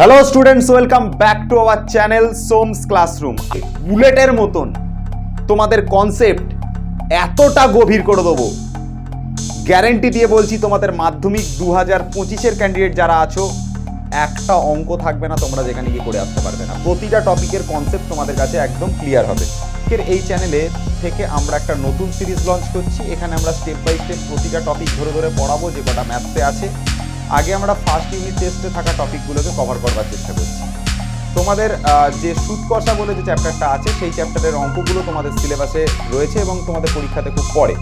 Hello students welcome back to our channel Som's classroom বুলেটের মতন তোমাদের কনসেপ্ট এতটা গভীর করে দেবো। গ্যারেন্টি দিয়ে বলছি, তোমাদের মাধ্যমিক দু হাজার পঁচিশের ক্যান্ডিডেট যারা আছো, একটা অঙ্ক থাকবে না, তোমরা যেখানে গিয়ে করে আসতে পারবে না। প্রতিটা টপিকের কনসেপ্ট তোমাদের কাছে একদম ক্লিয়ার হবে। এর এই চ্যানেলে থেকে আমরা একটা নতুন সিরিজ লঞ্চ করছি। এখানে আমরা স্টেপ বাই স্টেপ প্রতিটা টপিক ধরে ধরে পড়াবো, যে কটা ম্যাথসে আছে। আগে আমরা ফার্স্ট ইউনিট টেস্টে থাকা টপিকগুলোকে কভার করবার চেষ্টা করছি। তোমাদের যে সুদ কষা বলে যে চ্যাপ্টারটা আছে, সেই চ্যাপ্টারের অঙ্কগুলো তোমাদের সিলেবাসে রয়েছে এবং তোমাদের পরীক্ষাতে খুব পড়ে।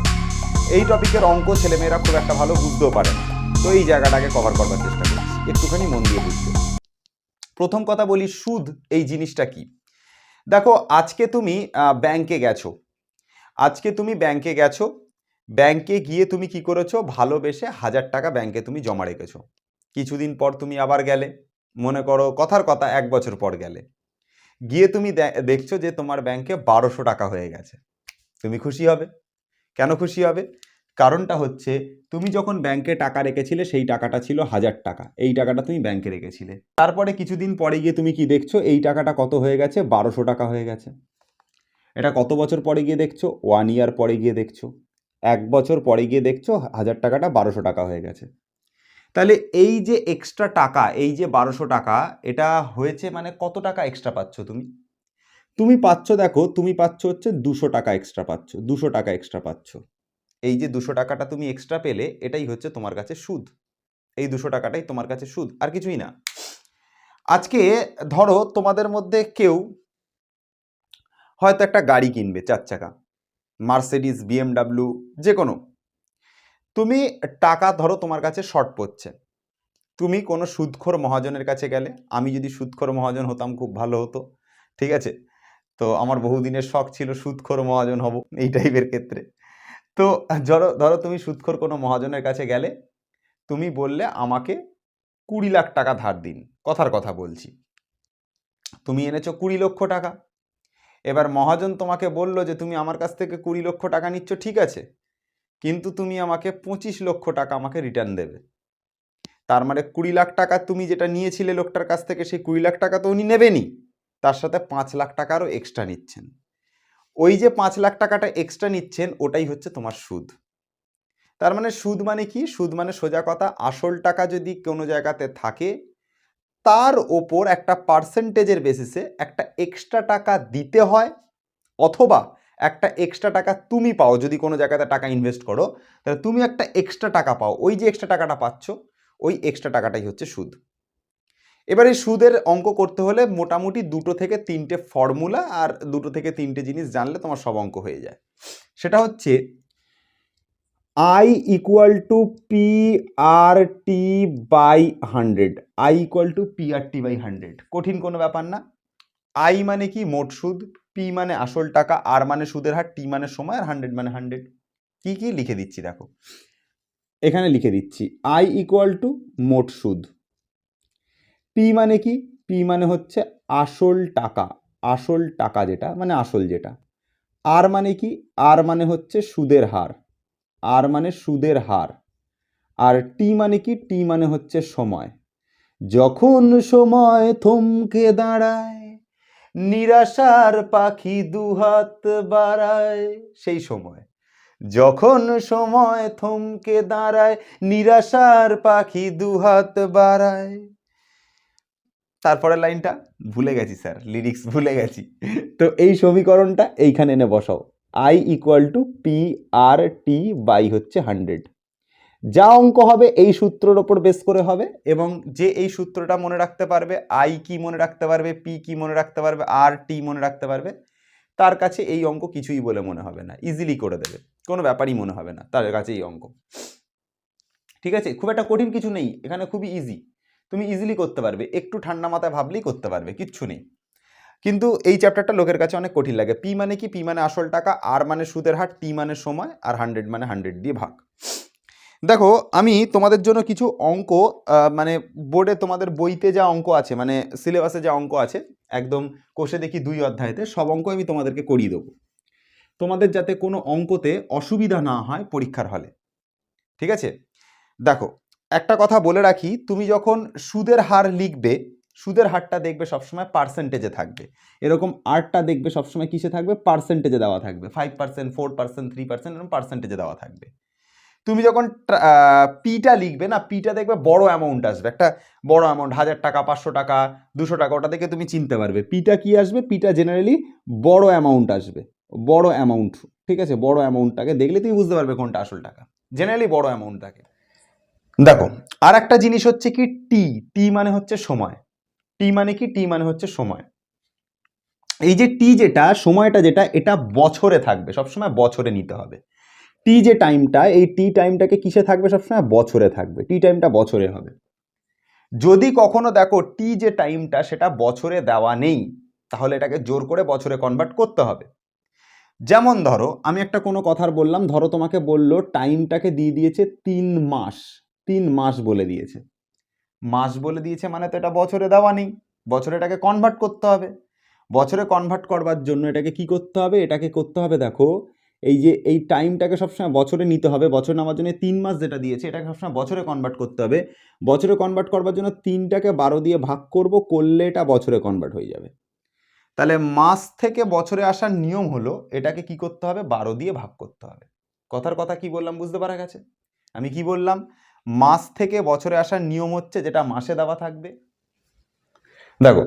এই টপিকের অঙ্ক ছেলেমেয়েরা খুব একটা ভালো বুঝতেও পারে না। তো এই জায়গাটাকে কভার করবার চেষ্টা করছি। একটুখানি মন দিয়ে বুঝতে। প্রথম কথা বলি, সুদ, এই জিনিসটা কি? দেখো, আজকে তুমি ব্যাংকে গেছো। আজকে তুমি ব্যাংকে গেছো ব্যাংকে গিয়ে তুমি কি করেছ? ভালোবেসে হাজার টাকা ব্যাংকে তুমি জমা রেখেছো। কিছুদিন পর তুমি আবার গেলে। মনে করো কথার কথা, এক বছর পর গেলে। গিয়ে তুমি দেখছ যে তোমার ব্যাংকে বারোশো টাকা হয়ে গেছে। তুমি খুশি হবে? কেন খুশি হবে? কারণটা হচ্ছে, তুমি যখন ব্যাংকে টাকা রেখেছিলে, সেই টাকাটা ছিল হাজার টাকা। এই টাকাটা তুমি ব্যাংকে রেখেছিলে। তারপরে কিছুদিন পরে গিয়ে তুমি কি দেখছ? এই টাকাটা কত হয়ে গেছে? বারোশো টাকা হয়ে গেছে। এটা কত বছর পরে গিয়ে দেখছ? ওয়ান ইয়ার পরে গিয়ে দেখছ। এক বছর পরে গিয়ে দেখছ হাজার টাকাটা বারোশো টাকা হয়ে গেছে। তাহলে এই যে এক্সট্রা টাকা, এই যে বারোশো টাকা, এটা হয়েছে মানে কত টাকা এক্সট্রা পাচ্ছ তুমি? তুমি পাচ্ছ দেখো, তুমি পাচ্ছ হচ্ছে দুশো টাকা এক্সট্রা পাচ্ছ, দুশো টাকা এক্সট্রা পাচ্ছ। এই যে দুশো টাকাটা তুমি এক্সট্রা পেলে, এটাই হচ্ছে তোমার কাছে সুদ। এই দুশো টাকাটাই তোমার কাছে সুদ, আর কিছুই না। আজকে ধরো তোমাদের মধ্যে কেউ হয়তো একটা গাড়ি কিনবে, চার চাকা। মার্সিডিস বিএমডাব্লিউ যে কোনো তুমি টাকা ধরো তোমার কাছে শর্ট পড়ছে। তুমি কোনো সুদখোর মহাজনের কাছে গেলে, আমি যদি সুদখোর মহাজন হতাম, খুব ভালো হতো। ঠিক আছে? তো আমার বহুদিনের শখ ছিল সুদখোর মহাজন হব, এই টাইপের ক্ষেত্রে। তো ধরো ধরো তুমি সুদখোর কোনো মহাজনের কাছে গেলে, তুমি বললে আমাকে কুড়ি লাখ টাকা ধার দিন। কথার কথা বলছি। তুমি এনেছো কুড়ি লক্ষ টাকা। এবার মহাজন তোমাকে বলল যে তুমি আমার কাছ থেকে কুড়ি লক্ষ টাকা নিচ্ছ, ঠিক আছে। কিন্তু তুমি আমাকে পঁচিশ লক্ষ টাকা আমাকে রিটার্ন দেবে। তার মানে কুড়ি লাখ টাকা তুমি যেটা নিয়েছিলে লোকটার কাছ থেকে, সেই কুড়ি লাখ টাকা তো উনি নেবেনই। তার সাথে পাঁচ লাখ টাকারও এক্সট্রা নিচ্ছেন। ওই যে পাঁচ লাখ টাকাটা এক্সট্রা নিচ্ছেন, ওটাই হচ্ছে তোমার সুদ। তার মানে সুদ মানে কি? সুদ মানে সোজা কথা, আসল টাকা যদি কোনো জায়গাতে থাকে তার ওপর একটা পার্সেন্টেজের বেসিসে একটা এক্সট্রা টাকা দিতে হয় অথবা একটা এক্সট্রা টাকা তুমি পাও, যদি কোনো জায়গাতে টাকা ইনভেস্ট করো, তাহলে তুমি একটা এক্সট্রা টাকা পাও। ওই যে এক্সট্রা টাকাটা পাচ্ছ, ওই এক্সট্রা টাকাটাই হচ্ছে সুদ। এবার এই সুদের অঙ্ক করতে হলে মোটামুটি দুটো থেকে তিনটে ফর্মুলা আর দুটো থেকে তিনটে জিনিস জানলে তোমার সব অঙ্ক হয়ে যায়। সেটা হচ্ছে I equal to P R T by hundred I equal to P R T by hundred কঠিন কোনো ব্যাপার না। আই মানে কি? মোট সুদ। পি মানে আসল টাকা। আর মানে সুদের হার। টি মানে সময়। আর হান্ড্রেড মানে হান্ড্রেড কি কি? লিখে দিচ্ছি, দেখো। এখানে লিখে দিচ্ছি। আই ইকুয়াল টু মোট সুদ। পি মানে কি? পি মানে হচ্ছে আসল টাকা। আসল টাকা যেটা মানে আসল যেটা। আর মানে কি? আর মানে হচ্ছে সুদের হার। আর মানে সুদের হার। আর টি মানে কি? টি মানে হচ্ছে সময়। যখন সময় থমকে দাঁড়ায়, নিরাশার পাখি দুহাত বাড়ায়, সেই সময়। যখন সময় থমকে দাঁড়ায়, নিরাশার পাখি দুহাত বাড়ায়। তারপরের লাইনটা ভুলে গেছি, স্যার। লিরিক্স ভুলে গেছি। তো এই সমীকরণটা এইখানে এনে বসাও। I equal to P R T by হচ্ছে হান্ড্রেড যা অঙ্ক হবে এই সূত্রের ওপর বেস করে হবে এবং যে এই সূত্রটা মনে রাখতে পারবে আই কি মনে রাখতে পারবে পি কি মনে রাখতে পারবে আর টি মনে রাখতে পারবে, তার কাছে এই অঙ্ক কিছুই বলে মনে হবে না ইজিলি করে দেবে, কোনো ব্যাপারই মনে হবে না তার কাছে এই অঙ্ক। ঠিক আছে? খুব একটা কঠিন কিছু নেই, এখানে খুবই ইজি তুমি ইজিলি করতে পারবে, একটু ঠান্ডা মাথায় ভাবলেই করতে পারবে, কিচ্ছু নেই। কিন্তু এই চ্যাপ্টারটা লোকের কাছে অনেক কঠিন লাগে। পি মানে কি? পি মানে আসল টাকা আর মানে সুদের হার টি মানে সময়, আর হান্ড্রেড মানে হান্ড্রেড দিয়ে ভাগ। দেখো, আমি তোমাদের জন্য কিছু অঙ্ক মানে বোর্ডে তোমাদের বইতে যা অঙ্ক আছে মানে সিলেবাসে যা অঙ্ক আছে, একদম কোষে দেখি দুই অধ্যায়তে, সব অঙ্ক আমি তোমাদেরকে করিয়ে দেবো। তোমাদের যাতে কোনো অঙ্কতে অসুবিধা না হয় পরীক্ষার হলে। ঠিক আছে? দেখো, একটা কথা বলে রাখি, তুমি যখন সুদের হার লিখবে সুদের হারটা দেখবে সবসময় পার্সেন্টেজে থাকবে। এরকম আরটা দেখবে সবসময় কিসে থাকবে? পার্সেন্টেজে দেওয়া থাকবে। Five percent four percent three percent এরকম পার্সেন্টেজে দেওয়া থাকবে। তুমি যখন পিটা লিখবে না পিটা দেখবে বড় অ্যামাউন্ট আসবে। একটা বড় অ্যামাউন্ট হাজার টাকা, পাঁচশো টাকা, দুশো টাকা, ওটা দেখে তুমি চিনতে পারবে। পিটা কি আসবে? পিটা জেনারেলি বড় অ্যামাউন্ট আসবে। বড় অ্যামাউন্ট ঠিক আছে? বড় অ্যামাউন্টটাকে দেখলে তুমি বুঝতে পারবে কোনটা আসল টাকা। জেনারেলি বড় অ্যামাউন্ট থাকে দেখো আর একটা জিনিস হচ্ছে কি? টি টি মানে হচ্ছে সময়। টি মানে কি? টি মানে হচ্ছে সময়। এই যে টি যেটা, সময়টা যেটা, এটা বছরে থাকবে, সবসময় বছরে নিতে হবে। টি যে টাইমটা এই টি টাইমটাকে কিসে থাকবে? সবসময় বছরে থাকবে। টি টাইমটা বছরে হবে। যদি কখনো দেখো টি যে টাইমটা সেটা বছরে দেওয়া নেই, তাহলে এটাকে জোর করে বছরে কনভার্ট করতে হবে। যেমন ধরো, আমি একটা কোনো কথার বললাম, ধরো তোমাকে বলল টাইমটাকে দিয়ে দিয়েছে তিন মাস তিন মাস বলে দিয়েছে। মাস বলে দিয়েছে মানে তো এটা বছরে দেওয়া নেই। বছরে এটাকে কনভার্ট করতে হবে। বছরে কনভার্ট করবার জন্য এটাকে কি করতে হবে? এটাকে করতে হবে, দেখো, এই যে, এই টাইমটাকে সবসময় বছরে নিতে হবে। বছর নেওয়ার জন্য তিন মাস যেটা দিয়েছে, এটাকে সবসময় বছরে কনভার্ট করতে হবে। বছরে কনভার্ট করবার জন্য তিনটাকে বারো দিয়ে ভাগ করব, করলে এটা বছরে কনভার্ট হয়ে যাবে। তাহলে মাস থেকে বছরে আসার নিয়ম হলো, এটাকে কি করতে হবে? বারো দিয়ে ভাগ করতে হবে। কথার কথা কি বললাম বুঝতে পারা গেছে? আমি কি বললাম? মাস থেকে বছরে আসার নিয়ম হচ্ছে যেটা মাসে দেওয়া থাকবে। দেখো,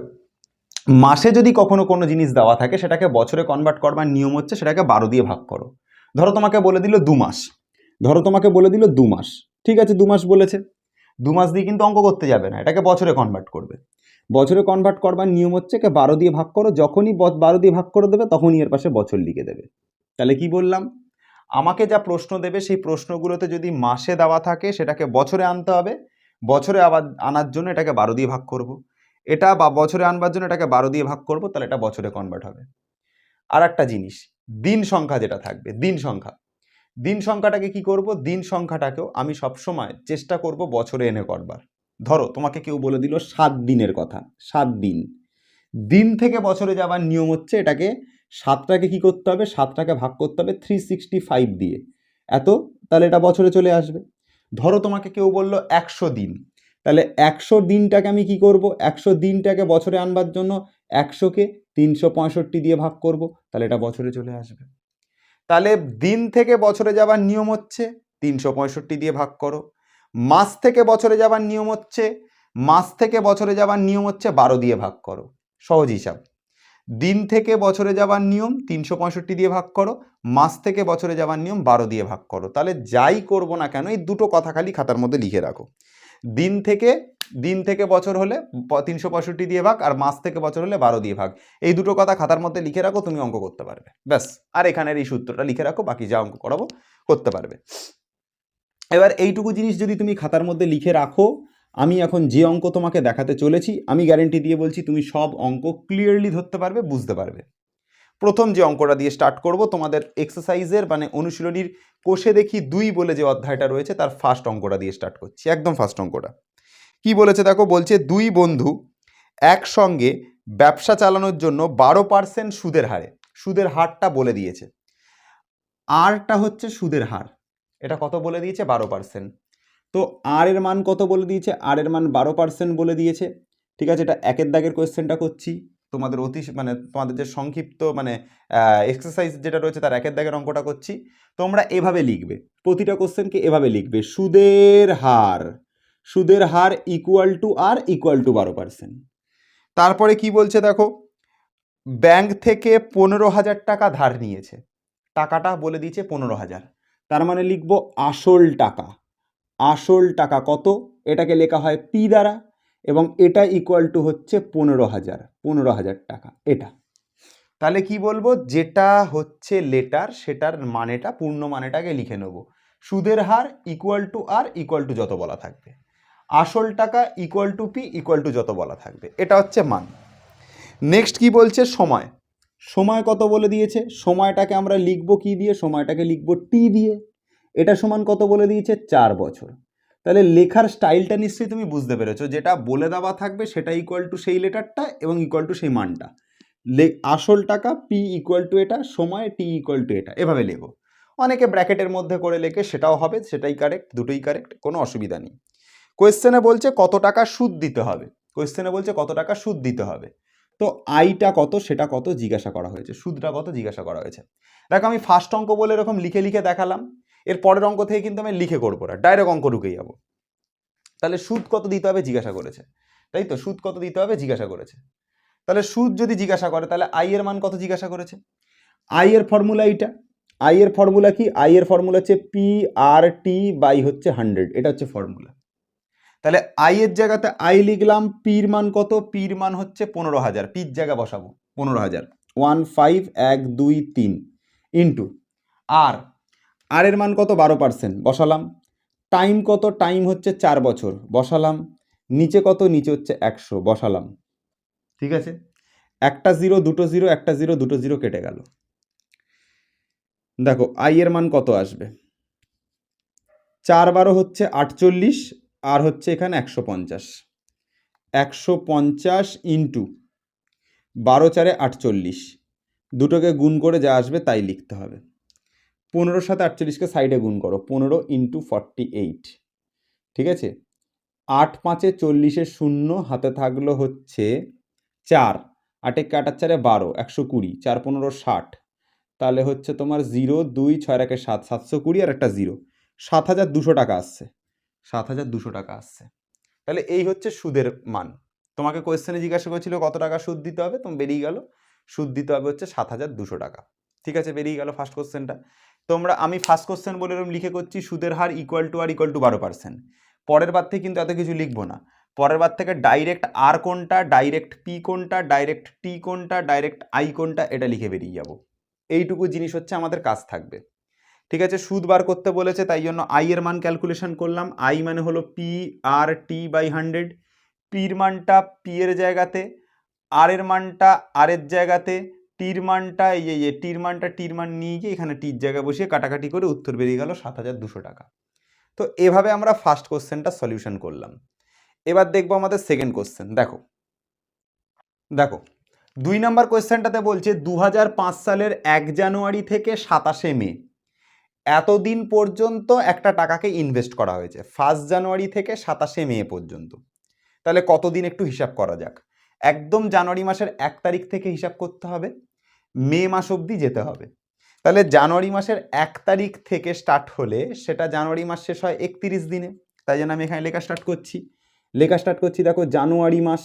মাসে যদি কখনো কোনো জিনিস দেওয়া থাকে, সেটাকে বছরে কনভার্ট করবার নিয়ম হচ্ছে সেটাকে বারো দিয়ে ভাগ করো। ধরো তোমাকে বলে দিল দু মাস। ধরো তোমাকে বলে দিল দু মাস। ঠিক আছে, দু মাস বলেছে। দু মাস দিয়ে কিন্তু অঙ্ক করতে যাবে না, এটাকে বছরে কনভার্ট করবে। বছরে কনভার্ট করবার নিয়ম হচ্ছে কে বারো দিয়ে ভাগ করো, যখনই বারো দিয়ে ভাগ করে দেবে, তখনই এর পাশে বছর লিখে দেবে। তাহলে কি বললাম? আমাকে যা প্রশ্ন দেবে, সেই প্রশ্নগুলোতে যদি মাসে দেওয়া থাকে, সেটাকে বছরে আনতে হবে। বছরে আবার আনার জন্য এটাকে বারো দিয়ে ভাগ করব। এটা বা বছরে আনবার জন্য এটাকে বারো দিয়ে ভাগ করব, তাহলে এটা বছরে কনভার্ট হবে। আর একটা জিনিস, দিন সংখ্যা যেটা থাকবে, দিন সংখ্যা। দিন সংখ্যাটাকে কি করব? দিন সংখ্যাটাকেও আমি সবসময় চেষ্টা করব বছরে এনে করবার। ধরো, তোমাকে কেউ বলে দিল সাত দিনের কথা, সাত দিন। দিন থেকে বছরে যাবার নিয়ম হচ্ছে এটাকে সাতটাকে কি করতে হবে? সাতটাকে ভাগ করতে হবে থ্রি সিক্সটি ফাইভ দিয়ে। এত? তাহলে এটা বছরে চলে আসবে। ধরো তোমাকে কেউ বলল একশো দিন। তাহলে একশো দিনটাকে আমি কি করব? একশো দিনটাকে বছরে আনবার জন্য একশোকে তিনশো পঁয়ষট্টি দিয়ে ভাগ করব। তাহলে এটা বছরে চলে আসবে। তাহলে দিন থেকে বছরে যাবার নিয়ম হচ্ছে তিনশো পঁয়ষট্টি দিয়ে ভাগ করো। মাস থেকে বছরে যাবার নিয়ম হচ্ছে, মাস থেকে বছরে যাবার নিয়ম হচ্ছে বারো দিয়ে ভাগ করো। সহজ হিসাব। দিন থেকে বছরে যাবার নিয়ম তিনশো পঁয়ষট্টি দিয়ে ভাগ করো, মাস থেকে বছরে যাবার নিয়ম বারো দিয়ে ভাগ করো। তাহলে যাই করব না কেন, এই দুটো কথা খালি খাতার মধ্যে লিখে রাখো। দিন থেকে দিন থেকে বছর হলে তিনশো পঁয়ষট্টি দিয়ে ভাগ আর মাস থেকে বছর হলে বারো দিয়ে ভাগ। এই দুটো কথা খাতার মধ্যে লিখে রাখো, তুমি অঙ্ক করতে পারবে। ব্যাস, আর এখানের এই সূত্রটা লিখে রাখো, বাকি যা অঙ্ক করাবো, করতে পারবে। এবার এইটুকু জিনিস যদি তুমি খাতার মধ্যে লিখে রাখো আমি এখন যে অঙ্ক তোমাকে দেখাতে চলেছি, আমি গ্যারেন্টি দিয়ে বলছি তুমি সব অঙ্ক ক্লিয়ারলি ধরতে পারবে, বুঝতে পারবে। প্রথম যে অঙ্কটা দিয়ে স্টার্ট করব, তোমাদের এক্সারসাইজের মানে অনুশীলনীর কোষে দেখি দুই বলে যে অধ্যায়টা রয়েছে, তার ফার্স্ট অঙ্কটা দিয়ে স্টার্ট করছি, একদম ফার্স্ট অঙ্কটা। কি বলেছে দেখো, বলছে দুই বন্ধু একসঙ্গে ব্যবসা চালানোর জন্য বারো পার্সেন্ট সুদের হারে, সুদের হারটা বলে দিয়েছে। আরটা হচ্ছে সুদের হার, এটা কত বলে দিয়েছে? বারো পার্সেন্ট তো আর এর মান কত বলে দিয়েছে? আর এর মান বারো পার্সেন্ট বলে দিয়েছে। ঠিক আছে, এটা একের দাগের কোয়েশ্চেনটা করছি। তোমাদের অতি মানে তোমাদের যে সংক্ষিপ্ত মানে এক্সারসাইজ যেটা রয়েছে তার একের দাগের অঙ্কটা করছি। তোমরা এভাবে লিখবে। প্রতিটা কোশ্চেনকে এভাবে লিখবে। সুদের হার। সুদের হার equal to R equal to বারো পার্সেন্ট তারপরে কি বলছে দেখো? ব্যাংক থেকে পনেরো হাজার টাকা ধার নিয়েছে। টাকাটা বলে দিয়েছে পনেরো হাজার। তার মানে লিখব আসল টাকা। আসল টাকা কত? এটাকে লেখা হয় পি দ্বারা এবং এটা ইকুয়াল টু হচ্ছে পনেরো হাজার পনেরো হাজার টাকা, এটা। তাহলে কি বলব? যেটা হচ্ছে লেটার সেটার মানেটা, পূর্ণ মানেটাকে লিখে নেব। সুদের হার equal to R equal to যত বলা থাকবে। আসল টাকা equal to P equal to যত বলা থাকবে। এটা হচ্ছে মান। নেক্সট কি বলছে? সময়। সময় কত বলে দিয়েছে? সময়টাকে আমরা লিখব কি দিয়ে? সময়টাকে লিখব টি দিয়ে। এটা সমান কত বলে দিয়েছে? চার বছর। তাহলে লেখার স্টাইলটা নিশ্চয়ই তুমি বুঝতে পেরেছ। যেটা বলে দেওয়া থাকবে সেটা ইকুয়াল টু সেই লেটারটা এবং ইকুয়াল টু সেই মানটা। আসল টাকা পি ইকুয়াল টু এটা সময় টি ইকুয়াল টু এটা। এভাবে লেখো। অনেকে ব্র্যাকেটের মধ্যে করে লেখে, সেটাও হবে, সেটাই কারেক্ট দুটোই কারেক্ট কোনো অসুবিধা নেই। কোয়েশ্চেনে বলছে কত টাকা সুদ দিতে হবে। কোয়েশ্চেনে বলছে কত টাকা সুদ দিতে হবে। তো আইটা কত, সেটা কত জিজ্ঞাসা করা হয়েছে। সুদটা কত জিজ্ঞাসা করা হয়েছে। দেখো আমি ফার্স্ট অঙ্ক বলে এরকম লিখে লিখে দেখালাম। এর পরের অঙ্ক থেকে কিন্তু আমি লিখে করব না ডাইরেক্ট অঙ্ক ঢুকে যাব। তাহলে সুদ কত দিতে হবে? জিজ্ঞাসা করেছে। তাই তো? সুদ কত দিতে হবে? জিজ্ঞাসা করেছে। তাহলে সুদ যদি জিজ্ঞাসা করে, তাহলে আই এর মান কত জিজ্ঞাসা করেছে? আই এর ফর্মুলা এইটা। আই এর ফর্মুলা কি? আই এর ফর্মুলা হচ্ছে পি আর টি বাই হচ্ছে হান্ড্রেড এটা হচ্ছে ফর্মুলা তাহলে আই এর জায়গাতে আই লিখলাম পির মান কত? পির মান হচ্ছে পনেরো হাজার। পির জায়গা বসাবো, পনেরো হাজার। ওয়ান ফাইভ এক দুই তিন। ইন্টু আর আর এর মান কত? বারো পার্সেন্ট বসালাম। টাইম কত? টাইম হচ্ছে চার বছর। বসালাম। নিচে কত? নিচে হচ্ছে একশো। বসালাম। ঠিক আছে? একটা জিরো দুটো জিরো একটা জিরো দুটো জিরো কেটে গেল। দেখো আই এর মান কত আসবে? চার বারো হচ্ছে আটচল্লিশ, আর হচ্ছে এখানে একশো পঞ্চাশ। একশো পঞ্চাশ ইন্টু বারো চারে আটচল্লিশ। দুটোকে গুণ করে যা আসবে তাই লিখতে হবে। পনেরোর সাথে আটচল্লিশকে সাইডে গুণ করো, পনেরো ইন্টু ফর্টি এইট ঠিক আছে? আট পাঁচে চল্লিশের শূন্য, হাতে থাকল হচ্ছে চার, আটে কাটার চারে বারো, একশো কুড়ি, চার পনেরো ষাট, তাহলে হচ্ছে তোমার জিরো দুই, ছয়, একে সাত, সাতশো কুড়ি আর একটা জিরো সাত হাজার দুশো টাকা আসছে, সাত হাজার দুশো টাকা আসছে। তাহলে এই হচ্ছে সুদের মান। তোমাকে কোয়েশ্চেনে জিজ্ঞাসা করেছিল কত টাকা সুদ দিতে হবে তুমি বেরিয়ে গেল, সুদ দিতে হবে হচ্ছে সাত হাজার দুশো টাকা, ঠিক আছে? বেরিয়ে গেল ফার্স্ট কোশ্চেনটা তোমরা, আমি ফার্স্ট কোশ্চেন বলে এরকম লিখে করছি, সুদের হার equal to R equal to বারো পার্সেন্ট পরের বার থেকে কিন্তু এত কিছু লিখব না। পরের বার থেকে ডাইরেক্ট আর কোনটা ডাইরেক্ট পি কোনটা ডাইরেক্ট টি কোনটা ডাইরেক্ট আই কোনটা, এটা লিখে বেরিয়ে যাব। এইটুকু জিনিস হচ্ছে আমাদের কাজ থাকবে। ঠিক আছে, সুদ বার করতে বলেছে, তাই জন্য আই এর মান ক্যালকুলেশন করলাম। আই মানে হলো P R T by hundred পির মানটা পি এর জায়গাতে আর এর মানটা আর এর জায়গাতে টির মানটা এই যে- এই টির মানটা টির মান নিয়ে গিয়ে এখানে টির জায়গায় বসিয়ে কাটাকাটি করে উত্তর বেরিয়ে গেল সাত হাজার দুশো টাকা। তো এভাবে আমরা ফার্স্ট কোশ্চেনটা সলিউশন করলাম। এবার দেখব আমাদের সেকেন্ড কোশ্চেন দেখো। দেখো, দুই নম্বর কোয়েশ্চেনটাতে বলছে দু হাজার পাঁচ সালের এক জানুয়ারি থেকে সাতাশে মে, এতদিন পর্যন্ত একটা টাকাকে ইনভেস্ট করা হয়েছে ফার্স্ট জানুয়ারি থেকে সাতাশে মে পর্যন্ত। তাহলে কতদিন একটু হিসাব করা যাক? একদম জানুয়ারি মাসের এক তারিখ থেকে হিসাব করতে হবে। মে মাস অবধি যেতে হবে। তাহলে জানুয়ারি মাসের এক তারিখ থেকে স্টার্ট হলে সেটা জানুয়ারি মাস শেষ হয় একত্রিশ দিনে। তাই জন্য আমি এখানে লেখা স্টার্ট করছি। লেখা স্টার্ট করছি, দেখো, জানুয়ারি মাস।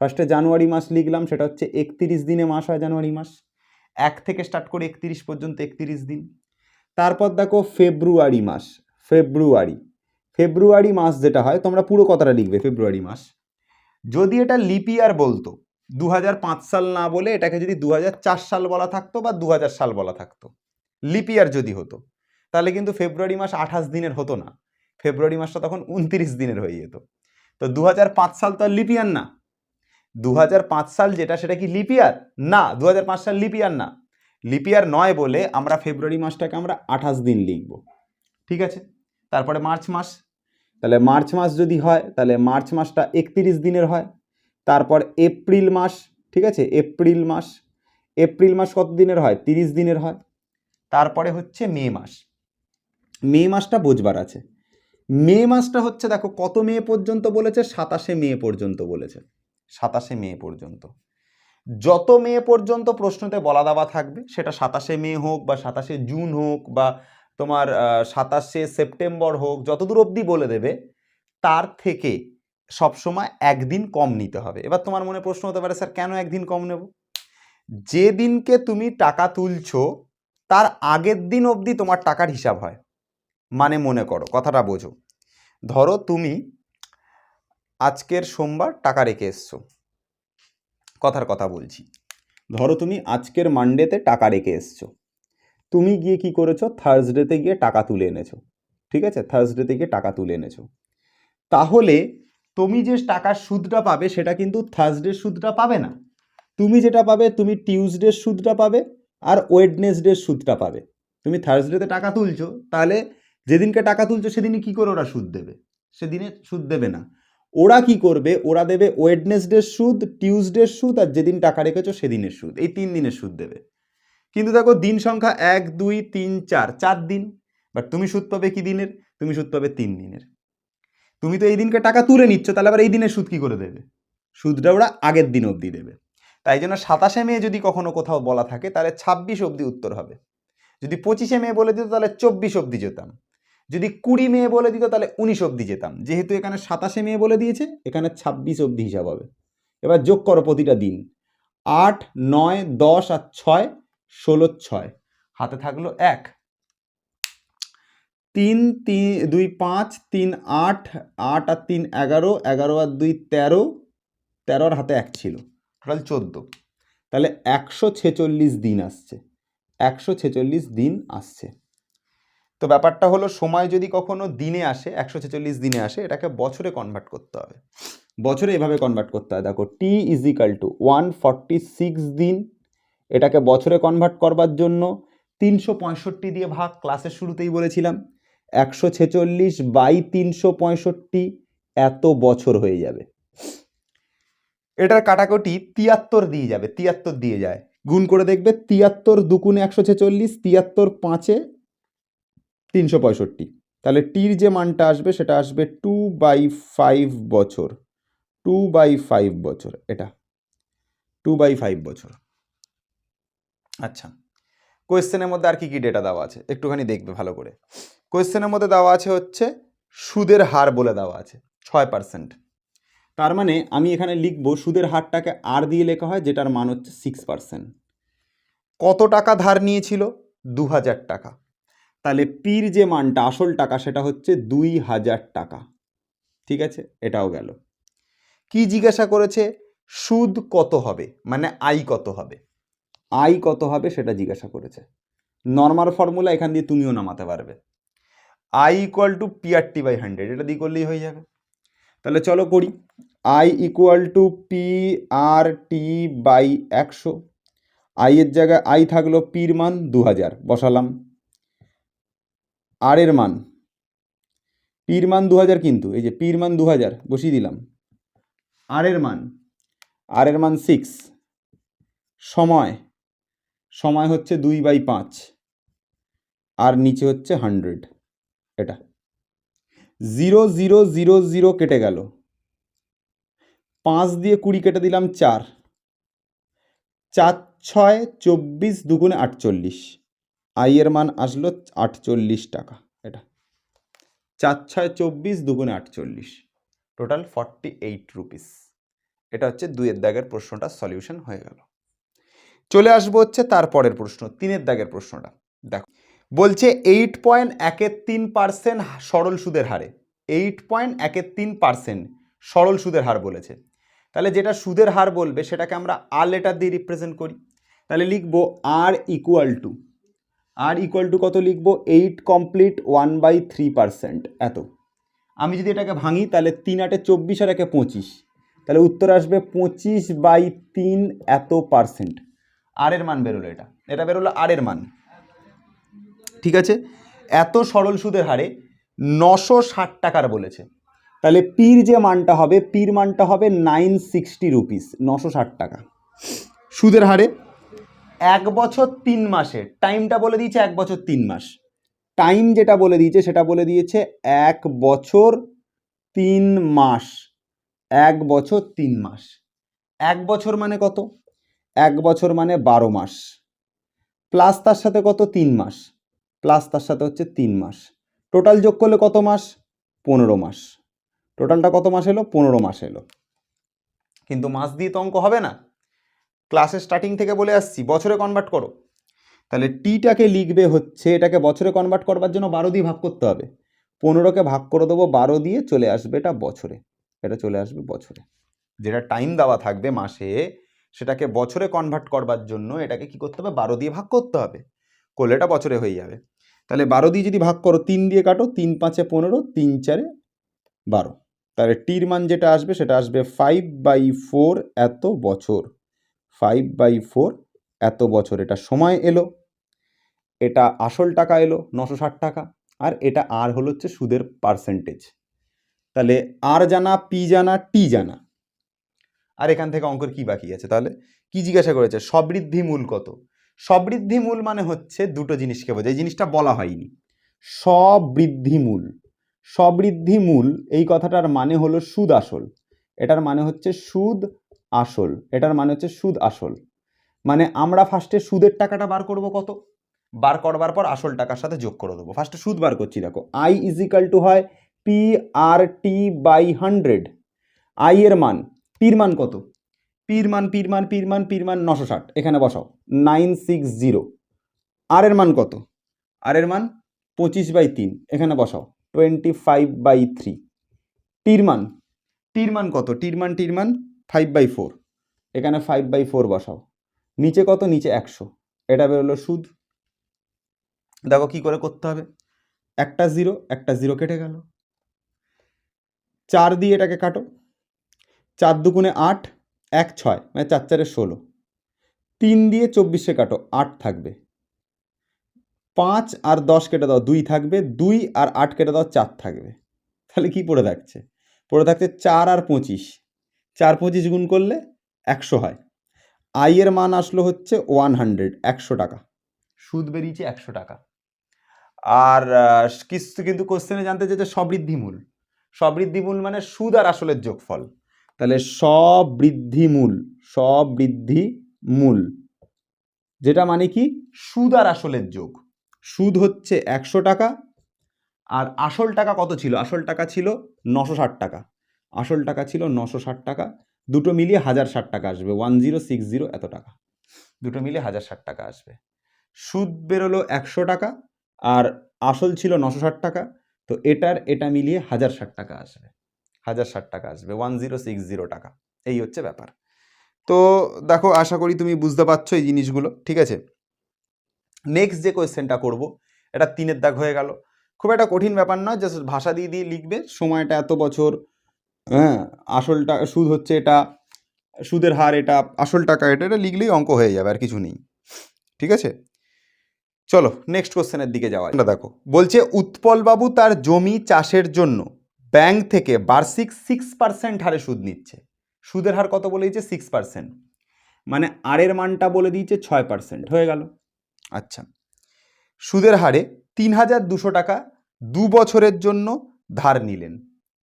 ফার্স্টে জানুয়ারি মাস লিখলাম, সেটা হচ্ছে একত্রিশ দিনে মাস হয় জানুয়ারি মাস। এক থেকে স্টার্ট করে একত্রিশ পর্যন্ত একত্রিশ দিন। তারপর দেখো ফেব্রুয়ারি মাস, ফেব্রুয়ারি। ফেব্রুয়ারি মাস যেটা হয়, তোমরা পুরো কথাটা লিখবে, ফেব্রুয়ারি মাস। যদি এটা লিপিয়ার বলতো দু হাজার পাঁচ সাল না বলে এটাকে যদি দু হাজার চার সাল বলা থাকতো বা দু হাজার সাল বলা থাকতো। লিপিয়ার যদি হতো, তাহলে কিন্তু ফেব্রুয়ারি মাস আঠাশ দিনের হতো না। ফেব্রুয়ারি মাসটা তখন উনত্রিশ দিনের হয়ে যেত। তো দু হাজার পাঁচ সাল তো আর লিপিয়ার না। দু হাজার পাঁচ সাল যেটা, সেটা কি লিপিয়ার না দু হাজার পাঁচ সাল লিপিয়ার না। লিপিয়ার নয় বলে আমরা ফেব্রুয়ারি মাসটাকে আমরা আঠাশ দিন লিখব। ঠিক আছে? তারপরে মার্চ মাস। তাহলে মার্চ মাস যদি হয়, তাহলে মার্চ মাসটা একত্রিশ দিনের হয়। তারপর এপ্রিল মাস, ঠিক আছে? এপ্রিল মাস। এপ্রিল মাস কত দিনের হয়? তিরিশ দিনের হয়। তারপরে হচ্ছে মে মাস। মে মাসটা বোঝবার আছে। মে মাসটা হচ্ছে, দেখো, কত মে পর্যন্ত বলেছে? সাতাশে মে পর্যন্ত বলেছে। সাতাশে মে পর্যন্ত। যত মে পর্যন্ত প্রশ্নতে বলা দেওয়া থাকবে, সেটা সাতাশে মে হোক বা সাতাশে জুন হোক বা তোমার সাতাশে সেপ্টেম্বর হোক, যতদূর অবধি বলে দেবে, তার থেকে সবসময় একদিন কম নিতে হবে। এবার তোমার মনে প্রশ্ন হতে পারে, স্যার, কেন একদিন কম নেব? যে দিনকে তুমি টাকা তুলছো, তার আগের দিন অবধি তোমার টাকার হিসাব হয়। মানে মনে করো, কথাটা বোঝো। ধরো তুমি আজকের সোমবার টাকা রেখে এসছো। কথার কথা বলছি। ধরো তুমি আজকের মানডেতে টাকা রেখে এসছো। তুমি গিয়ে কি করেছ? থার্সডেতে গিয়ে টাকা তুলে এনেছো। ঠিক আছে? থার্সডেতে গিয়ে টাকা তুলে এনেছো। তাহলে তুমি যে টাকার সুদটা পাবে, সেটা কিন্তু থার্সডের সুদটা পাবে না। তুমি যেটা পাবে, তুমি টিউসডের সুদটা পাবে আর ওয়েডনেসডের সুদটা পাবে। তুমি থার্সডেতে টাকা তুলছো, তাহলে যেদিনকে টাকা তুলছো, সেদিনই কি করে ওরা সুদ দেবে? সেদিনে সুদ দেবে না। ওরা কি করবে? ওরা দেবে ওয়েডনেসডের সুদ টিউসডের সুদ আর যেদিন টাকা রেখেছো, সেদিনের সুদ। এই তিন দিনের সুদ দেবে। কিন্তু দেখো, দিন সংখ্যা এক, দুই, তিন, চার চার দিন। বাট তুমি সুদ পাবে কি দিনের? তুমি সুদ পাবে তিন দিনের। তুমি তো এই দিনকে টাকা তুলে নিচ্ছ, তাহলে আবার এই দিনের সুদ কি করে দেবে? সুদটা ওরা আগের দিন অবধি দেবে। তাই জন্য সাতাশে মে যদি কখনো কোথাও বলা থাকে, তাহলে ছাব্বিশ অবধি উত্তর হবে। যদি পঁচিশে মে বলে দিত, তাহলে চব্বিশ অবধি যেতাম। যদি কুড়ি মে বলে দিত, তাহলে উনিশ অবধি যেতাম। যেহেতু এখানে সাতাশে মে বলে দিয়েছে, এখানে ছাব্বিশ অবধি হিসাব হবে। এবার যোগ করো প্রতিটা দিন। আট, নয়, দশ আর ছয়, ষোলো, ছয়। হাতে থাকল এক। তিন তিন দুই পাঁচ তিন আট আট আর তিন এগারো এগারো আর দুই তেরো তেরোর হাতে এক ছিল। টোটাল চোদ্দ। তাহলে একশো ছেচল্লিশ দিন আসছে। একশো ছেচল্লিশ দিন আসছে। তো ব্যাপারটা হলো সময় যদি কখনো দিনে আসে একশো ছেচল্লিশ দিনে আসে এটাকে বছরে কনভার্ট করতে হবে। বছরে এভাবে কনভার্ট করতে হয়। দেখো T is equal to one forty six দিন। এটাকে বছরে কনভার্ট করবার জন্য তিনশো পঁয়ষট্টি দিয়ে ভাগ ক্লাসের শুরুতেই বলেছিলাম। একশো ছেচল্লিশ বাই তিনশো পঁয়ষট্টি এত বছর হয়ে যাবে। এটার কাটাকুটি তিয়াত্তর দিয়ে যাবে, তিয়াত্তর দিয়ে যায়। গুণ করে দেখবে তিয়াত্তর দুগুণে একশো ছেচল্লিশ, তিয়াত্তর পাঁচে তিনশো পঁয়ষট্টি। তাহলে টির যে মানটা আসবে সেটা আসবে টু বাই ফাইভ বছর, টু বাই ফাইভ বছর, এটা। টু বাই ফাইভ বছর। আচ্ছা। কোয়েশ্চেনের মধ্যে আর কি কি ডেটা দেওয়া আছে? একটুখানি দেখবে ভালো করে। কোয়েশ্চেনের মধ্যে দেওয়া আছে হচ্ছে, সুদের হার বলে দেওয়া আছে, ছয় পার্সেন্ট তার মানে আমি এখানে লিখব, সুদের হারটাকে আর দিয়ে লেখা হয়, যেটার মান হচ্ছে সিক্স পার্সেন্ট কত টাকা ধার নিয়েছিল? দু হাজার টাকা। তাহলে পির যে মানটা, আসল টাকা, সেটা হচ্ছে দুই হাজার টাকা। ঠিক আছে? এটাও গেল। কি জিজ্ঞাসা করেছে? সুদ কত হবে? মানে আই কত হবে? আই কত হবে সেটা জিজ্ঞাসা করেছে। নর্মাল ফর্মুলা এখান দিয়ে তুমিও নামাতে পারবে। I equal to P R T by hundred এটা দিয়ে করলেই হয়ে যাবে। তাহলে চলো করি। I equal to P R T by একশো। আই এর জায়গায় আই থাকল পির মান দু হাজার বসালাম। আর এর মান পির মান দু হাজার কিন্তু, এই যে পির মান দু হাজার বসিয়ে দিলাম। আর এর মান আর এর মান সিক্স সময় সময় হচ্ছে দুই বাই পাঁচ, আর নিচে হচ্ছে হান্ড্রেড। এটা। জিরো জিরো জিরো জিরো কেটে গেল। পাঁচ দিয়ে কুড়ি কেটে দিলাম চার। চার, ছয়, চব্বিশ দুগুণে আটচল্লিশ। আই এর মান আসলো আটচল্লিশ টাকা। এটা। চার, ছয়, চব্বিশ দুগুণে আটচল্লিশ। টোটাল ফর্টি এইট রুপিস এটা হচ্ছে দুইয়ের দাগের প্রশ্নটা সলিউশন হয়ে গেল। চলে আসব হচ্ছে তারপরের প্রশ্ন, তিনের দাগের প্রশ্নটা। দেখো, বলছে এইট পয়েন্ট একের তিন পার্সেন্ট সরল সুদের হারে। এইট পয়েন্ট একের তিন পার্সেন্ট সরল সুদের হার বলেছে। তাহলে যেটা সুদের হার বলবে, সেটাকে আমরা আর লেটার দিয়ে রিপ্রেজেন্ট করি। তাহলে লিখব আর equal to R equal to কত লিখব? Eight complete one by three percent এত। আমি যদি এটাকে ভাঙি, তাহলে তিন আটে চব্বিশ আর একে পঁচিশ। তাহলে উত্তর আসবে পঁচিশ বাই তিন এত পার্সেন্ট আর এর মান বেরোলো এটা। এটা বেরোলো আর এর মান। ঠিক আছে? এত সরল সুদের হারে নশো ষাট টাকার বলেছে। তাহলে পির যে মানটা হবে, পির মানটা হবে নাইন সিক্সটি রুপিস নশো ষাট টাকা। সুদের হারে এক বছর তিন মাসে টাইমটা বলে দিয়েছে এক বছর তিন মাস। টাইম যেটা বলে দিয়েছে, সেটা বলে দিয়েছে এক বছর তিন মাস। এক বছর তিন মাস। এক বছর মানে কত? এক বছর মানে বারো মাস। প্লাস তার সাথে কত? তিন মাস। প্লাস তার সাথে হচ্ছে তিন মাস। টোটাল যোগ করলে কত মাস? পনেরো মাস। টোটালটা কত মাস এলো? পনেরো মাস এলো। কিন্তু মাস দিয়ে তো অঙ্ক হবে না। ক্লাসের স্টার্টিং থেকে বলে আসছি, বছরে কনভার্ট করো। তাহলে টিটাকে লিখবে হচ্ছে, এটাকে বছরে কনভার্ট করবার জন্য বারো দিয়ে ভাগ করতে হবে। পনেরোকে ভাগ করে দেবো বারো দিয়ে চলে আসবে এটা বছরে। এটা চলে আসবে বছরে। যেটা টাইম দেওয়া থাকবে মাসে সেটাকে বছরে কনভার্ট করবার জন্য এটাকে কি করতে হবে? বারো দিয়ে ভাগ করতে হবে। করলে এটা বছরে হয়ে যাবে। তাহলে বারো দিয়ে যদি ভাগ করো, তিন দিয়ে কাটো, তিন পাঁচে পনেরো, তিন চারে বারো। তাহলে টির মান যেটা আসবে, সেটা আসবে ফাইভ বাই ফোর এত বছর। ফাইভ বাই ফোর এত বছর। এটা সময় এলো। এটা আসল টাকা এলো, নশো ষাট টাকা। আর এটা আর হলো হচ্ছে সুদের পার্সেন্টেজ তাহলে আর জানা পি জানা টি জানা। আর এখান থেকে অঙ্কের কি বাকি আছে? তাহলে কি জিজ্ঞাসা করেছে? সবৃদ্ধি মূল কত? সবৃদ্ধি মূল মানে হচ্ছে দুটো জিনিসকে বোঝায়। এই জিনিসটা বলা হয়নি। সবৃদ্ধি মূল। সবৃদ্ধি মূল, এই কথাটার মানে হলো সুদ আসল। এটার মানে হচ্ছে সুদ আসল। এটার মানে হচ্ছে সুদ আসল। মানে আমরা ফার্স্টে সুদের টাকাটা বার করব কত? বার করবার পর আসল টাকার সাথে যোগ করে দেবো। ফার্স্টে সুদ বার করছি, দেখো। আই ইজিক্যাল টু হয় P R T by hundred I এর মান পির মান কত? পির মান পির মান পির মান পির মান নশো ষাট। এখানে বসাও। Nine six zero. আর এর মান কত? আর এর মান পঁচিশ বাই তিন। এখানে বসাও। Twenty five by three. টির মান? টির মান কত? টির মান টির মান ফাইভ বাই ফোর। এখানে ফাইভ বাই ফোর বসাও। নিচে কত? নিচে একশো। এটা বেরোলো সুদ। দেখো কি করে করতে হবে। একটা জিরো একটা জিরো কেটে গেল। চার দিয়ে এটাকে কাটো। চার দুগুণে আট, এক ছয় মানে চার চারে ষোলো। তিন দিয়ে চব্বিশে কাটো, আট থাকবে। পাঁচ আর দশ কেটে দাও, দুই থাকবে। দুই আর আট কেটে দাও, চার থাকবে। তাহলে কি পড়ে থাকছে? পড়ে থাকছে চার আর পঁচিশ। চার পঁচিশ গুণ করলে একশো হয়। আই এর মান আসলো হচ্ছে ওয়ান হান্ড্রেড, একশো টাকা। সুদ বেরিয়েছে একশো টাকা। আর কিছু কিন্তু কোশ্চেনে জানতে চেয়েছে সবৃদ্ধিমূল সবৃদ্ধিমূল মানে সুদ আর আসলের যোগফল। তাহলে সবৃদ্ধিমূল সবৃদ্ধিমূল যেটা মানে কি? সুদ আর আসলের যোগ। সুদ হচ্ছে একশো টাকা আর আসল টাকা কত ছিল? আসল টাকা ছিল নশো ষাট টাকা। আসল টাকা ছিল নশো ষাট টাকা। দুটো মিলিয়ে হাজার ষাট টাকা আসবে। ওয়ান জিরো সিক্স জিরো এত টাকা। দুটো মিলিয়ে হাজার ষাট টাকা আসবে। সুদ বেরোলো একশো টাকা আর আসল ছিল নশো ষাট টাকা। তো এটার, এটা মিলিয়ে হাজার ষাট টাকা আসবে। হাজার ষাট টাকা আসবে ওয়ান জিরো সিক্স জিরো টাকা। এই হচ্ছে ব্যাপার। তো দেখো, আশা করি তুমি বুঝতে পারছ এই জিনিসগুলো, ঠিক আছে? নেক্সট যে কোয়েশ্চেনটা করব, এটা তিনের দাগ হয়ে গেল। খুব একটা কঠিন ব্যাপার নয় জাস্ট ভাষা দিয়ে দিয়ে লিখবে, সময়টা এত বছর হ্যাঁ আসলটা, সুদ হচ্ছে এটা, সুদের হার এটা, আসল টাকা এটা এটা লিখলেই অঙ্ক হয়ে যাবে, আর কিছু নেই। ঠিক আছে? চলো নেক্সট কোশ্চেনের দিকে যাওয়া দেখো, বলছে উৎপলবাবু তার জমি চাষের জন্য ব্যাংক থেকে বার্ষিক সিক্স পার্সেন্ট হারে সুদ নিচ্ছে। সুদের হার কত বলে দিয়েছে? সিক্স পার্সেন্ট মানে আরের মানটা বলে দিয়েছে ছয় পার্সেন্ট হয়ে গেল। আচ্ছা। সুদের হারে তিন হাজার দুশো টাকা দু বছরের জন্য ধার নিলেন।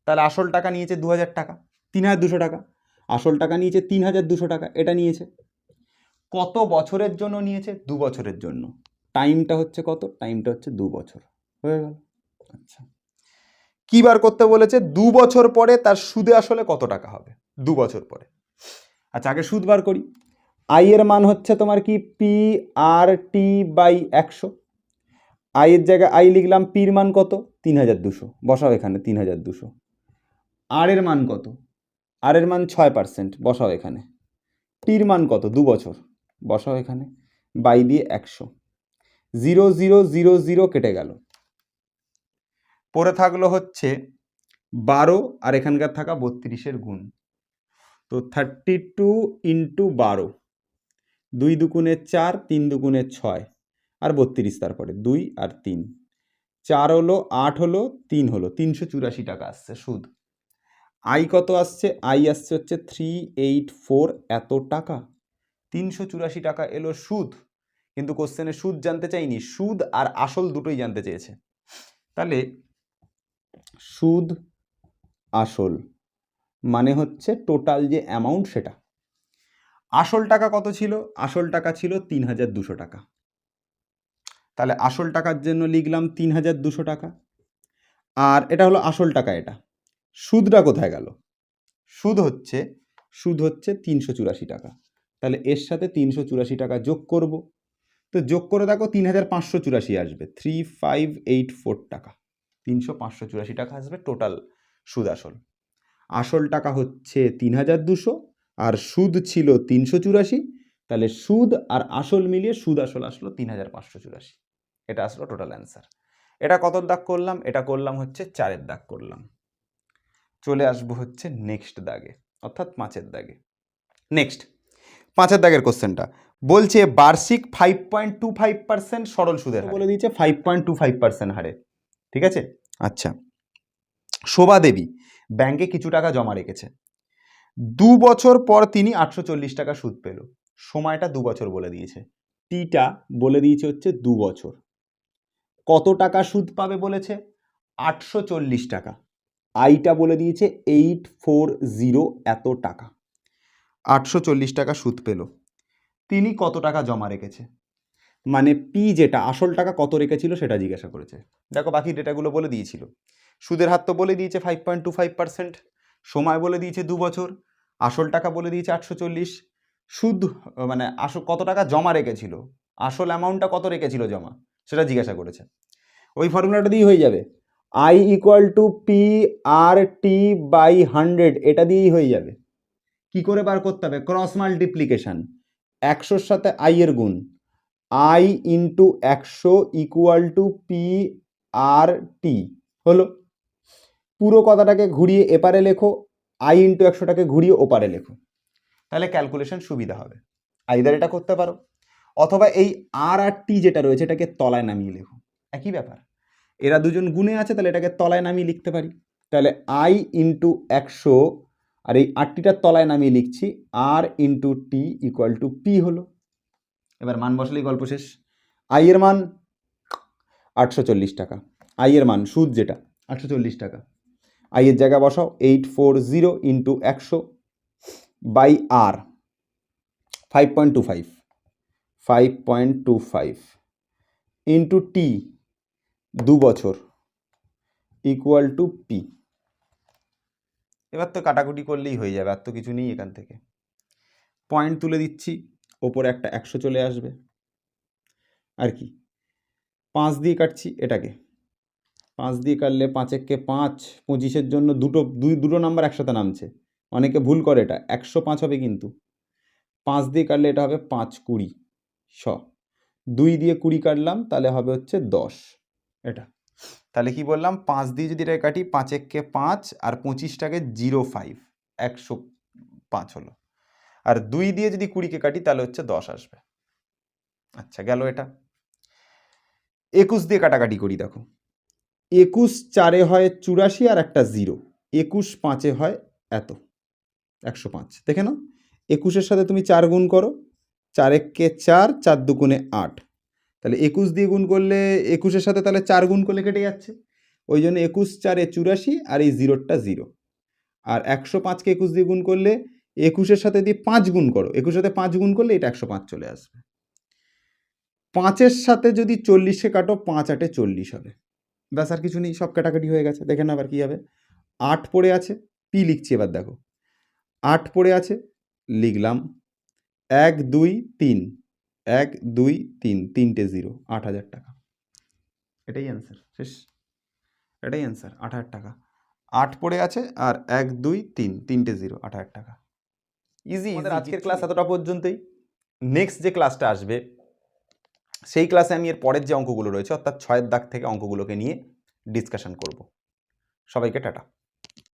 তাহলে আসল টাকা নিয়েছে দু হাজার টাকা। তিন হাজার দুশো টাকা। আসল টাকা নিয়েছে তিন হাজার দুশো টাকা। এটা নিয়েছে। কত বছরের জন্য নিয়েছে? দু বছরের জন্য। টাইমটা হচ্ছে কত? টাইমটা হচ্ছে দু বছর। হয়ে গেল। আচ্ছা। কি বার করতে বলেছে? দু বছর পরে তার সুদে আসলে কত টাকা হবে? দু বছর পরে। আচ্ছা আগে সুদ বার করি। আই এর মান হচ্ছে তোমার কি? পি আর টি বাই একশো। আই এর জায়গায় আই লিখলাম পির মান কত? তিন হাজার দুশো। বসাও এখানে, তিন হাজার দুশো। আর এর মান কত? আর এর মান ছয় পার্সেন্ট বসাও এখানে। টির মান কত? দু বছর। বসাও এখানে। বাই দিয়ে একশো। জিরো জিরো জিরো জিরো কেটে গেল। পরে থাকল হচ্ছে বারো আর এখানকার থাকা বত্রিশের গুণ। তো থার্টি টু ইন্টু বারো, দুই দুগুণে চার, তিন দুগুণে ছয়, আর বত্রিশ তারপরে দুই আর তিন। চার হলো, আট হলো, তিন হলো, তিনশো চুরাশি টাকা আসছে সুদ। আই কত আসছে? আই আসছে হচ্ছে থ্রি এইট ফোর এত টাকা। তিনশো চুরাশি টাকা এলো সুদ, কিন্তু কোশ্চেনে সুদ জানতে চাইনি, সুদ আর আসল দুটোই জানতে চেয়েছে। তাহলে সুদ আসল মানে হচ্ছে টোটাল যে অ্যামাউন্ট সেটা। আসল টাকা কত ছিল? আসল টাকা ছিল তিন হাজার দুশো টাকা। তাহলে আসল টাকার জন্য লিখলাম তিন হাজার দুশো টাকা। আর এটা হলো আসল টাকা এটা। সুদটা কোথায় গেল? সুদ হচ্ছে সুদ হচ্ছে তিনশো চুরাশি টাকা। তাহলে এর সাথে তিনশো চুরাশি টাকা যোগ করব। তো যোগ করে দেখো তিন হাজার পাঁচশো চুরাশি আসবে থ্রি ফাইভ এইট ফোর টাকা। তিনশো পাঁচশো চুরাশি টাকা আসবে টোটাল সুদ আসল। আসল টাকা হচ্ছে তিন হাজার দুশো, আর সুদ ছিল তিনশো চুরাশি, তাহলে সুদ আর আসল মিলিয়ে সুদ আসল আসলো তিন হাজার পাঁচশো চুরাশি। এটা আসলো টোটাল অ্যান্সার এটা কত দাগ করলাম? এটা করলাম হচ্ছে চারের দাগ করলাম। চলে আসব হচ্ছে নেক্সট দাগে, অর্থাৎ পাঁচের দাগে। নেক্সট পাঁচের দাগের কোশ্চেনটা বলছে বার্ষিক five point two five percent সরল সুদের বলে দিয়েছে five point two five percent হারে। ঠিক আছে? আচ্ছা। শোভা দেবী ব্যাংকে কিছু টাকা জমা রেখেছে। দু বছর পর তিনি আটশো চল্লিশ টাকা সুদ পেল। সময়টা দু বছর বলে দিয়েছে। টিটা বলে দিয়েছে হচ্ছে দু বছর। কত টাকা সুদ পাবে বলেছে? আটশো চল্লিশ টাকা। আইটা বলে দিয়েছে এইট ফোর জিরো এত টাকা। আটশো চল্লিশ টাকা সুদ পেল। তিনি কত টাকা জমা রেখেছে? মানে পি যেটা, আসল টাকা কত রেখেছিল সেটা জিজ্ঞাসা করেছে। দেখো বাকি ডেটাগুলো বলে দিয়েছিল। সুদের হাত তো বলে দিয়েছে five point two five percent সময় বলে দিয়েছে দু বছর, আসল টাকা বলে দিয়েছে আটশো চল্লিশ, সুদ মানে আসল কত টাকা জমা রেখেছিল, আসল অ্যামাউন্টটা কত রেখেছিল জমা, সেটা জিজ্ঞাসা করেছে। ওই ফর্মুলাটা দিয়েই হয়ে যাবে। I equal to P R T by hundred এটা দিয়েই হয়ে যাবে। কি করে বার করতে হবে? ক্রস মাল্টিপ্লিকেশান একশোর সাথে আই এর গুণ। আই ইন্টু একশো equal to P R T হলো? পুরো কথাটাকে ঘুরিয়ে এপারে লেখো আই ইন্টু একশোটাকে ঘুরিয়ে ওপারে লেখো। তাহলে ক্যালকুলেশন সুবিধা হবে। আইদার এটা করতে পারো, অথবা এই আর আর টি যেটা রয়েছে, এটাকে তলায় নামিয়ে লেখো। একই ব্যাপার। এরা দুজন গুণে আছে, তাহলে এটাকে তলায় নামিয়ে লিখতে পারি। তাহলে আই ইন্টু একশো, আর এই আটটিটার তলায় নামিয়ে লিখছি R into T equal to P হলো। এবার মান বসলেই গল্প শেষ। আই এর মান আটশো চল্লিশ টাকা। আই এর মান সুদ যেটা, আটশো চল্লিশ টাকা। আই এর জায়গা বসাও এইট ফোর জিরো ইন্টু একশো by R five point two five five point two five into T দু বছর ইকুয়াল টু পি এবার তো কাটাকুটি করলেই হয়ে যাবে, আর তো কিছু নেই এখান থেকে। পয়েন্ট তুলে দিচ্ছি। ওপরে একটা একশো চলে আসবে। আর কি? পাঁচ দিয়ে কাটছি এটাকে। পাঁচ দিয়ে কাটলে পাঁচেককে পাঁচ, পঁচিশের জন্য দুটো, দুই, দুটো নাম্বার একসাথে নামছে। অনেকে ভুল করে এটা, একশো পাঁচ হবে কিন্তু। পাঁচ দিয়ে কাটলে এটা হবে পাঁচ কুড়ি শ দুই দিয়ে কুড়ি কাটলাম, তাহলে হবে হচ্ছে দশ। এটা। তাহলে কি বললাম? পাঁচ দিয়ে যদি এটা কাটি পাঁচ এককে পাঁচ আর পঁচিশটাকে জিরো ফাইভ। একশো পাঁচ হলো। আর দুই দিয়ে যদি কুড়িকে কাটি, তাহলে হচ্ছে দশ আসবে। আচ্ছা গেল এটা। একুশ দিয়ে কাটাকাটি করি, দেখো। একুশ চারে হয় চুরাশি আর একটা জিরো। একুশ পাঁচে হয় এত, একশো পাঁচ। দেখে নাও, একুশের সাথে তুমি চার গুণ করো। চার এককে চার চার দুগুণে আট। তাহলে একুশ দিয়ে গুণ করলে, একুশের সাথে তাহলে চার গুণ করলে কেটে যাচ্ছে। ওই জন্য একুশ চারে চুরাশি আর এই জিরোটা জিরো। আর একশো পাঁচকে একুশ দিয়ে গুণ করলে একুশের সাথে দিয়ে পাঁচ গুণ করো, একুশের সাথে পাঁচ গুণ করলে এটা একশো পাঁচ চলে আসবে। পাঁচের সাথে যদি চল্লিশে কাটো, পাঁচ আটে চল্লিশ হবে। ব্যাস, আর কিছু নেই, সব কাটাকাটি হয়ে গেছে। দেখেন আবার কী হবে। আট পড়ে আছে পি লিখছি এবার দেখো। আট পড়ে আছে, লিখলাম এক, দুই, তিন। এক, দুই, তিন, তিনটে জিরো, আট হাজার টাকা। এটাই অ্যান্সার শেষ। এটাই অ্যান্সার আট হাজার টাকা। আট পড়ে আছে আর এক, দুই, তিন, তিনটে জিরো, আট হাজার টাকা। ইজি আমাদের আজকের ক্লাস এতটা পর্যন্তই। নেক্সট যে ক্লাসটা আসবে সেই ক্লাসে আমি এর পরের যে অঙ্কগুলো রয়েছে অর্থাৎ ছয়ের দাগ থেকে অঙ্কগুলোকে নিয়ে ডিসকাশন করব। সবাইকে টাটা।